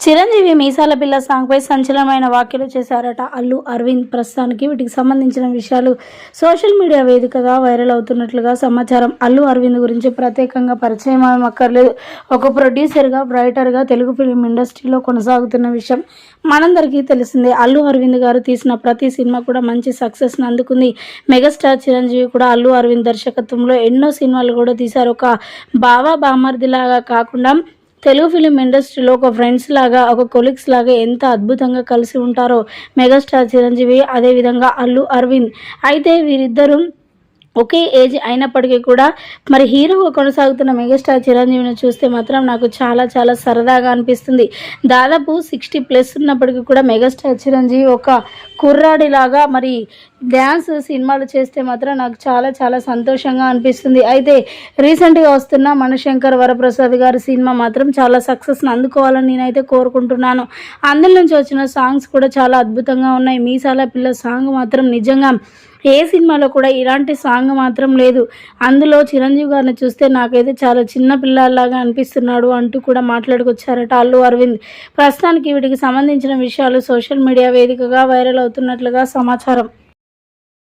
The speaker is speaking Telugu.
చిరంజీవి మీసాల పిల్ల సాంగ్పై సంచలనమైన వ్యాఖ్యలు చేశారట అల్లు అరవింద్. ప్రస్తుతానికి వీటికి సంబంధించిన విషయాలు సోషల్ మీడియా వేదికగా వైరల్ అవుతున్నట్లుగా సమాచారం. అల్లు అరవింద్ గురించి ప్రత్యేకంగా పరిచయం అక్కర్లేదు ఒక ప్రొడ్యూసర్గా రైటర్గా తెలుగు ఫిలిం ఇండస్ట్రీలో కొనసాగుతున్న విషయం మనందరికీ తెలిసిందే. అల్లు అరవింద్ గారు తీసిన ప్రతి సినిమా కూడా మంచి సక్సెస్ని అందుకుంది. మెగాస్టార్ చిరంజీవి కూడా అల్లు అరవింద్ దర్శకత్వంలో ఎన్నో సినిమాలు కూడా తీశారు. ఒక బావా బామర్దిలాగా కాకుండా తెలుగు ఫిలిం ఇండస్ట్రీలో ఒక ఫ్రెండ్స్ లాగా ఒక కొలీగ్స్ లాగా ఎంత అద్భుతంగా కలిసి ఉంటారో మెగాస్టార్ చిరంజీవి అదేవిధంగా అల్లు అరవింద్. అయితే వీరిద్దరూ ఒకే ఏజ్ అయినప్పటికీ కూడా మరి హీరోగా కొనసాగుతున్న మెగాస్టార్ చిరంజీవిని చూస్తే మాత్రం నాకు చాలా చాలా సరదాగా అనిపిస్తుంది. దాదాపు సిక్స్టీ ప్లస్ ఉన్నప్పటికీ కూడా మెగాస్టార్ చిరంజీవి ఒక కుర్రాడిలాగా మరి డ్యాన్స్ సినిమాలు చేస్తే మాత్రం నాకు చాలా చాలా సంతోషంగా అనిపిస్తుంది. అయితే రీసెంట్గా వస్తున్న మనశంకర్ వరప్రసాద్ గారి సినిమా మాత్రం చాలా సక్సెస్ని అందుకోవాలని నేనైతే కోరుకుంటున్నాను. అందులో నుంచి వచ్చిన సాంగ్స్ కూడా చాలా అద్భుతంగా ఉన్నాయి. మీసాల పిల్ల సాంగ్ మాత్రం నిజంగా ఏ సినిమాలో కూడా ఇలాంటి సాంగ్ మాత్రం లేదు. అందులో చిరంజీవి గారిని చూస్తే నాకైతే చాలా చిన్న పిల్లలాగా అనిపిస్తున్నాడు అంటూ కూడా మాట్లాడుకొచ్చారట అల్లు అరవింద్. ప్రస్తుతానికి వీటికి సంబంధించిన విషయాలు సోషల్ మీడియా వేదికగా వైరల్ అవుతున్నట్లుగా సమాచారం.